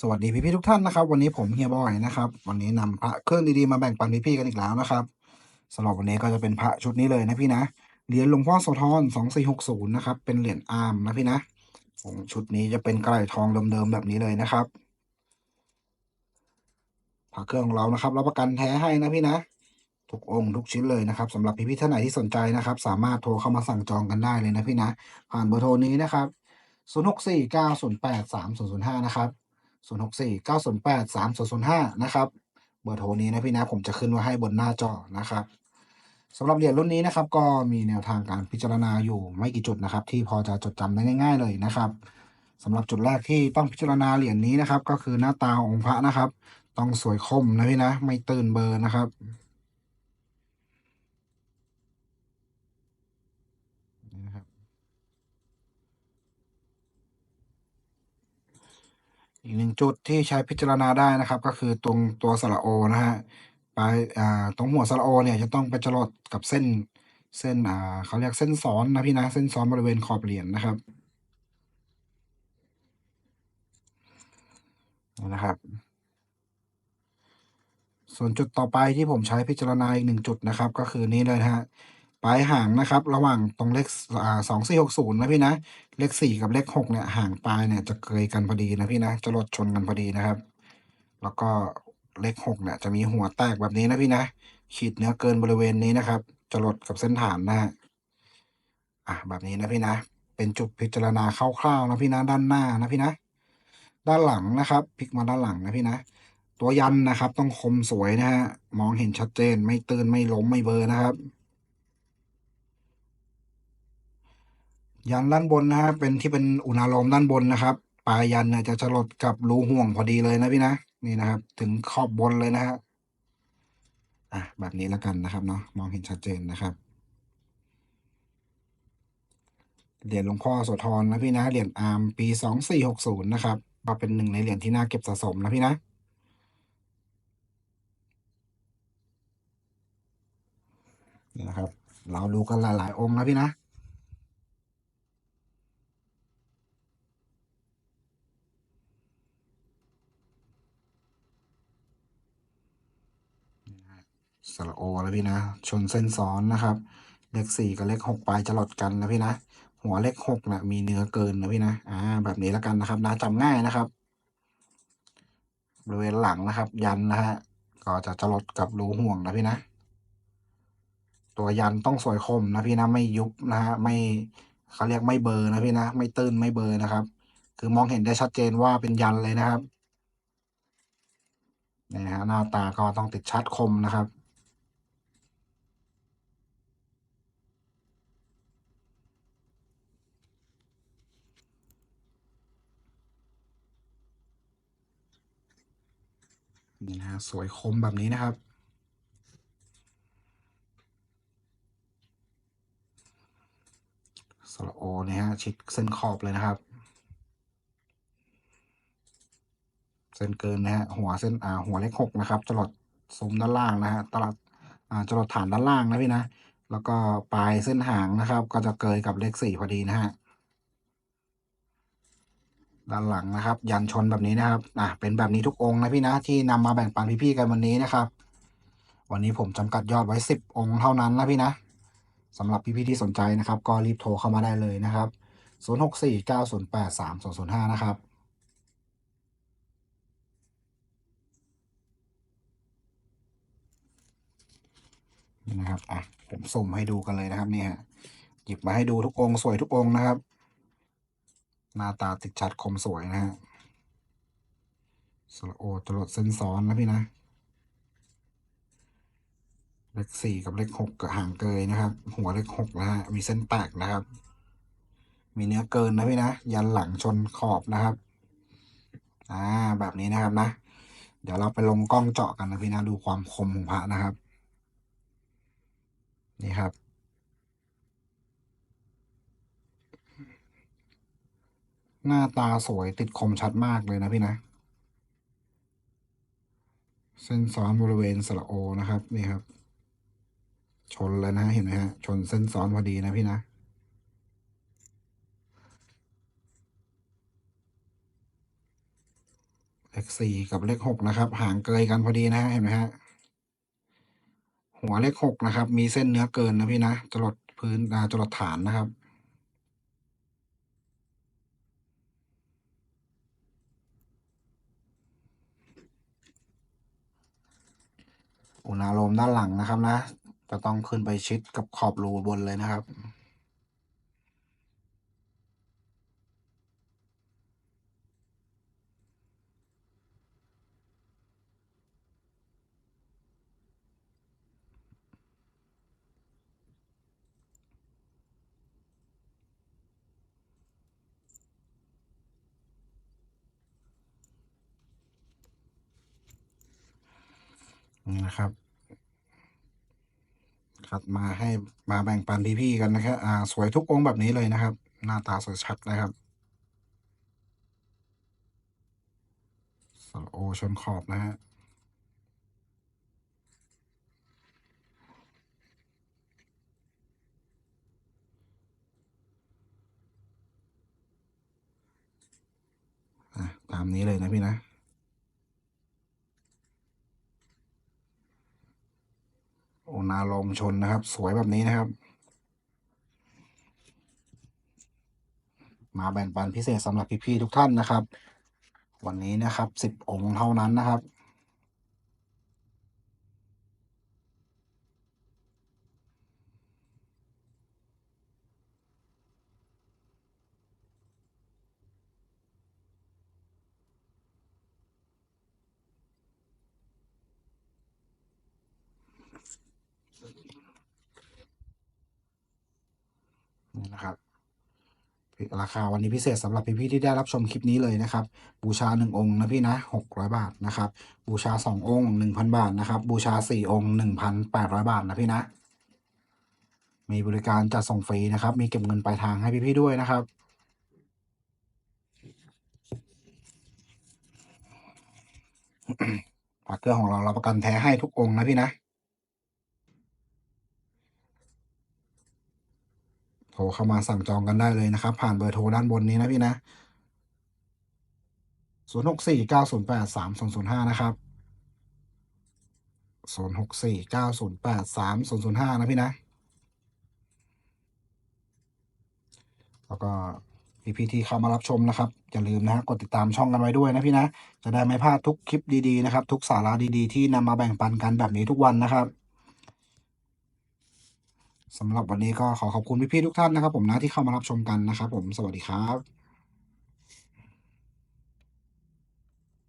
สวัสดีพี่ๆทุกท่านนะครับ วันนี้ผมเฮียบอยนะครับ วันนี้นำพระเครื่องดีๆมาแบ่งปันพี่ๆกันอีกแล้วนะครับสำหรับวันนี้ก็จะเป็นพระชุดนี้เลยนะพี่นะเหรียญหลวงพ่อโสธรสองสี่หกศูนย์นะครับเป็นเหรียญอาร์มนะพี่นะของชุดนี้จะเป็นกระไหลทองเดิมๆแบบนี้เลยนะครับพระเครื่องของเรานะครับรับประกันแท้ให้นะพี่นะ ทุกองค์ทุกชิ้นเลยนะครับสำหรับพี่ๆท่านไหนที่สนใจนะครับ สามารถโทรเข้ามาสั่งจองกันได้เลยนะพี่นะ ผ่านเบอร์โทรนี้นะครับ0 6 4 9 0 8 3 0 0 5 นะครับ 0 6 4 9 0 8 3 0 0 5 นะครับ เบอร์โทรนี้นะพี่นะผมจะขึ้นไว้ให้บนหน้าจอนะครับสำหรับเหรียญรุ่นนี้นะครับก็มีแนวทางการพิจารณาอยู่ไม่กี่จุดนะครับ ที่พอจะจดจำได้ง่าย ๆ เลยนะครับสำหรับจุดแรกที่ต้องพิจารณาเหรียญนี้นะครับ ก็คือหน้าตาขององค์พระนะครับ ต้องสวยคมนะพี่นะ ไม่ตื่นเบอร์นะครับ นี่นะครับ อีกหนึ่งจุดที่ใช้พิจารณาได้นะครับ ก็คือตรงตัวสระโอนะฮะปลายอ่าตรงหัวสระโอเนี่ยจะต้องไปจรดกับเส้นเส้นอ่าเขาเรียกเส้นซ้อนนะพี่นะเส้นซ้อนบริเวณขอบเหรียญนะครับนะครับ ส่วนจุดต่อไปที่ผมใช้พิจารณาอีกหนึ่งจุดนะครับ ก็คือนี้เลยฮะ ปลายห่างนะครับ ระหว่างตรงเลขสองสี่หกศูนย์นะพี่นะ เลขสี่กับเลขหกเนี่ยห่างปลายเนี่ยจะเกยกันพอดีนะพี่นะ จะลดชนกันพอดีนะครับ แล้วก็เลขหกเนี่ยจะมีหัวแตกแบบนี้นะพี่นะ ขีดเนื้อเกินบริเวณนี้นะครับ จะลดกับเส้นฐานนะฮะอะแบบนี้นะพี่นะ เป็นจุดพิจารณาคร่าวๆนะพี่นะ ด้านหน้านะพี่นะ ด้านหลังนะครับพลิกมาด้านหลังนะพี่นะ ตัวยันนะครับ ต้องคมสวยนะฮะ มองเห็นชัดเจน ไม่ตื่นไม่ล้มไม่เบลอนะครับ ยันด้านบนนะฮะเป็นที่เป็นอุณาลมด้านบนนะครับ ปลายยันเนี่ยจะจรดกับรูห่วงพอดีเลยนะพี่นะนี่นะครับ ถึงขอบบนเลยนะฮะอะแบบนี้แล้วกันนะครับเนาะมองเห็นชัดเจนนะครับเหรียญหลวงพ่อโสธรนะพี่นะเหรียญอาร์มปีสองสี่หกศูนย์นะครับมาเป็นหนึ่งในเหรียญที่น่าเก็บสะสมนะพี่นะนี่นะครับ เราดูกันหลาย ๆ องค์นะพี่นะ สระโอแล้วพี่นะ ชนเส้นซ้อนนะครับ เลขสี่กับเลขหกปลายจะหลดกันนะพี่นะ หัวเลขหกนะมีเนื้อเกินนะพี่นะ อ่า แบบนี้แล้วกันนะครับนะจำง่ายนะครับ บริเวณหลังนะครับ ยันนะฮะ ก็จะจะลดกับรูห่วงนะพี่นะ ตัวยันต้องสวยคมนะพี่นะ ไม่ยุบนะฮะ ไม่เขาเรียกไม่เบอร์นะพี่นะ ไม่ตื้นไม่เบอร์นะครับ คือมองเห็นได้ชัดเจนว่าเป็นยันเลยนะครับนี่ฮะหน้าตาก็ต้องติดชัดคมนะครับ นี่นะสวยคมแบบนี้นะครับ สระโอเนี่ยฮะชิดเส้นขอบเลยนะครับ เส้นเกินนะฮะหัวเส้นอ่าหัวเลขหกนะครับจรดซุ้มด้านล่างนะฮะตลอดอ่าจรดฐานด้านล่างนะพี่นะ แล้วก็ปลายเส้นหางนะครับ ก็จะเกยกับเลขสี่พอดีนะฮะ ด้านหลังนะครับ ยันชนแบบนี้นะครับอะเป็นแบบนี้ทุกองค์นะพี่นะที่นำมาแบ่งปันพี่ๆกันวันนี้นะครับ วันนี้ผมจำกัดยอดไว้สิบองค์เท่านั้นนะพี่นะสำหรับพี่ๆที่สนใจนะครับ ก็รีบโทรเข้ามาได้เลยนะครับศูนย์หกสี่เก้าศูนย์แปดสามศูนย์ศูนย์ห้านะครับนี่นะครับอะผมสุ่มให้ดูกันเลยนะครับเนี่ยหยิบมาให้ดูทุกองค์สวยทุกองค์นะครับ หน้าตาติดชัดคมสวยนะฮะสระโอจรดเส้นซ้อนนะพี่นะ เลขสี่กับเลขหกกับห่างเกยนะครับ หัวเลขหกนะฮะ มีเส้นแตกนะครับ มีเนื้อเกินนะพี่นะ ยันหลังชนขอบนะครับ อ่า แบบนี้นะครับนะ เดี๋ยวเราไปลงกล้องเจาะกันนะพี่นะ ดูความคมของพระนะครับ นี่ครับ หน้าตาสวยติดคมชัดมากเลยนะพี่นะ เส้นซ้อนบริเวณสระโอนะครับนี่ครับ ชนเลยนะเห็นไหมฮะ ชนเส้นซ้อนพอดีนะพี่นะเลขสี่กับเลขหกนะครับ ห่างเกยกันพอดีนะฮะเห็นไหมฮะหัวเลขหกนะครับ มีเส้นเนื้อเกินนะพี่นะจรดพื้นอ่าจรดฐานนะครับ อุณหภูมิด้านหลังนะครับนะจะต้องขึ้นไปชิดกับขอบรูบนเลยนะครับ นี่นะครับ คัดมาให้มาแบ่งปันพี่ๆกันนะครับอ่าสวยทุกองค์แบบนี้เลยนะครับ หน้าตาสวยชัดนะครับสระโอชนขอบนะฮะตามนี้เลยนะพี่นะ โอ นาลมชนนะครับ สวยแบบนี้นะครับ มาแบ่งปันพิเศษสำหรับพี่ๆทุกท่านนะครับ วันนี้นะครับสิบองค์เท่านั้นนะครับ นะครับราคาวันนี้พิเศษสำหรับพี่ๆที่ได้รับชมคลิปนี้เลยนะครับ บูชาหนึ่งองค์นะพี่นะหกร้อยบาทนะครับ บูชาสององค์หนึ่งพันบาทนะครับ บูชาสี่องค์หนึ่งพันแปดร้อยบาทนะพี่นะ มีบริการจัดส่งฟรีนะครับ มีเก็บเงินปลายทางให้พี่ๆด้วยนะครับฝากเครื่อของเราเรับประกันแท้ให้ทุกองค์นะพี่นะ โทรเข้ามาสั่งจองกันได้เลยนะครับ ผ่านเบอร์โทรด้านบนนี้นะพี่นะศูนย์หกสี่เก้าศูนะครับศูนย์หกสี่เก้าศูนะพี่นะ แล้วก็พี่ๆที่เข้ามารับชมนะครับ อย่าลืมนะฮะกดติดตามช่องกันไว้ด้วยนะพี่นะ จะได้ไม่พลาดทุกคลิปดีๆนะครับ ทุกสาระดีๆที่นำมาแบ่งปันกันแบบนี้ทุกวันนะครับ สำหรับวันนี้ก็ขอขอบคุณพี่ๆทุกท่านนะครับ ผมนะที่เข้ามารับชมกันนะครับ ผมสวัสดีครับ